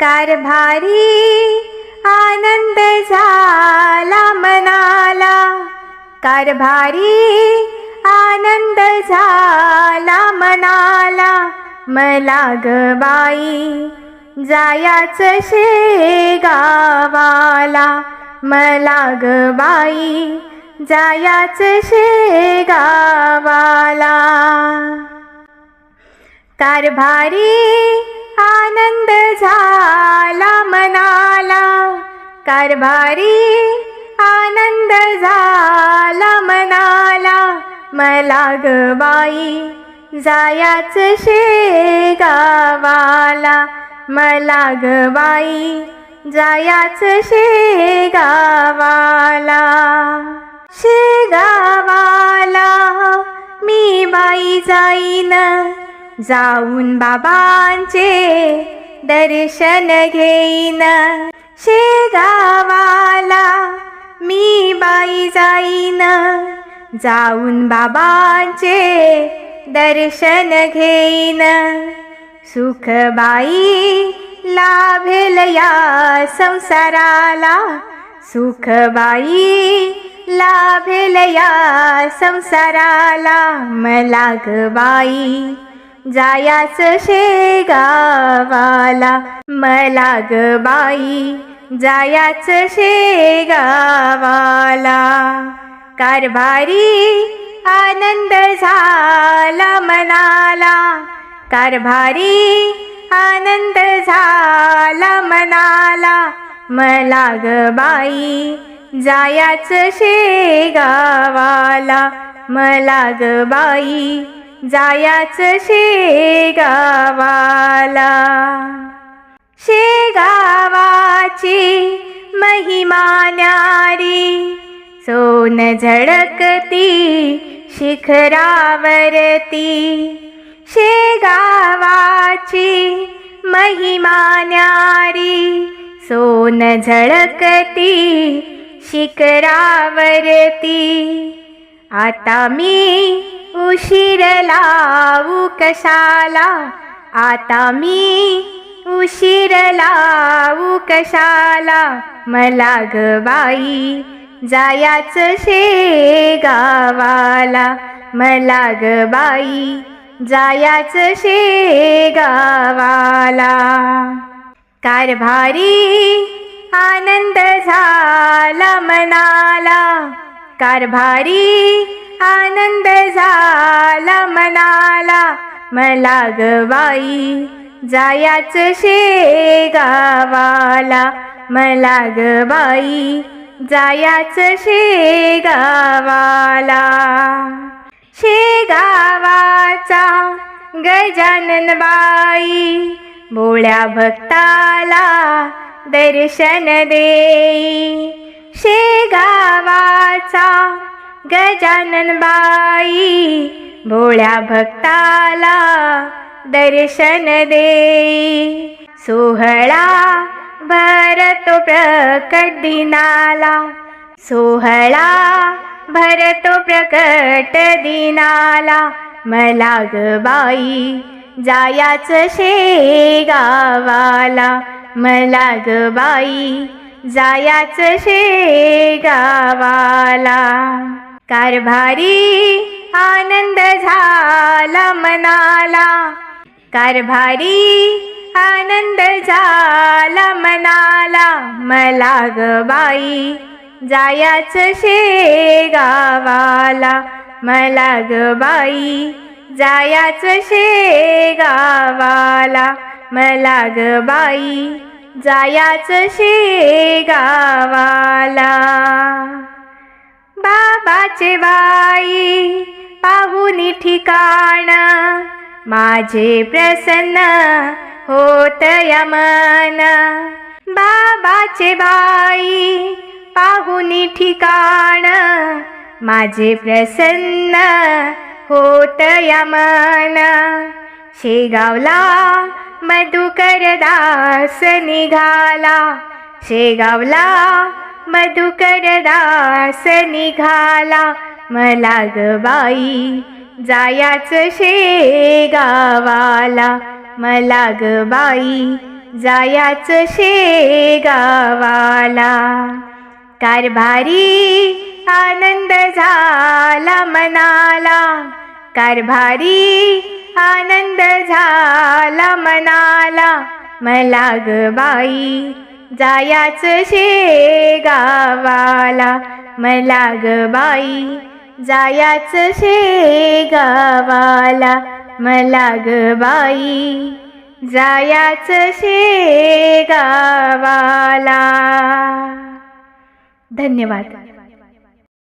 कारभारी आनंद झाला मनाला. कारभारी आनंद झाला मनाला. मला गबाई बाई जायाच शेगावाला. मला गबाई बाई जायाच शेगावाला. कारभारी आनंद झाला मनाला. कारभारी आनंद झाला मनाला. मला गबाई बाई जायाच शेगावाला. मला गबाई बाई जायाच शेगावाला. शेगावाला मी बाई जाईन. जाऊन बाबांचे दर्शन घेईन. शेगावाला मी बाई जाईन. जाऊन बाबांचे दर्शन घेईन. सुखबाई लाभेल या संसाराला. सुखबाई लाभेल या संसाराला. मला गबाई जायास शेगावाला मला ग बाई जायाच शेगावाला कारभारी आनंद झाला मनाला. कारभारी आनंद झाला मनाला. मला ग बाई जायाच शेगावाला मला ग बाई जायाच शेगावाला शेगावाची महिमा न्यारी. सोन झळकती शिखरावरती. शेगावाची महिमा न्यारी. सोन झळकती शिखरावरती. आता मी उशीर लावू कशाला? आता मी उशीर लावू कशाला? मला ग बाई जायाच शेगावाला मला ग बाई जायाच शेगावाला कारभारी आनंद झाला मनाला. कारभारी आनंद झाला मनाला. मला गवाई जायाच शेगावाला. मला गवाई जायाच शेगावाला. शेगावाचा गजानन बाई भोळ्या भक्ताला दर्शन देई. शेगावाचा गजानन बाई भोळ्या भक्ताला दर्शन दे सोहळा भरतो प्रकट दिनाला. सोहळा भरतो प्रकट दिनाला. मला ग बाई जायाच शेगावाला मला ग बाई जायाच शेगावाला कारभारी आनंद झाला मनाला. कारभारी आनंद झाला मनाला. मला ग बाई जायाच शेगावाला मला ग बाई जायाच शेगावाला मला ग बाई जायाच शेगावाला बाबाचे बाई पाहुनी ठिकाण. माझे प्रसन्न होत यमन बाबाचे बाई पाहुनी ठिकाण. माझे प्रसन्न होत यमन शेगावला मधुकर दास निघाला. शेगावला मधुकर दास निघाला. मला गबाई बाई जायाच शेगावाला. मला गबाई बाई जायाच शेगावाला. कारभारी आनंद झाला मनाला. कारभारी आनंद झाला मनाला. मला गबाई बाई जायाच शेगावाला. मला ग बाई जायाच शेगावाला. मला ग बाई जायाच शेगावाला. धन्यवाद.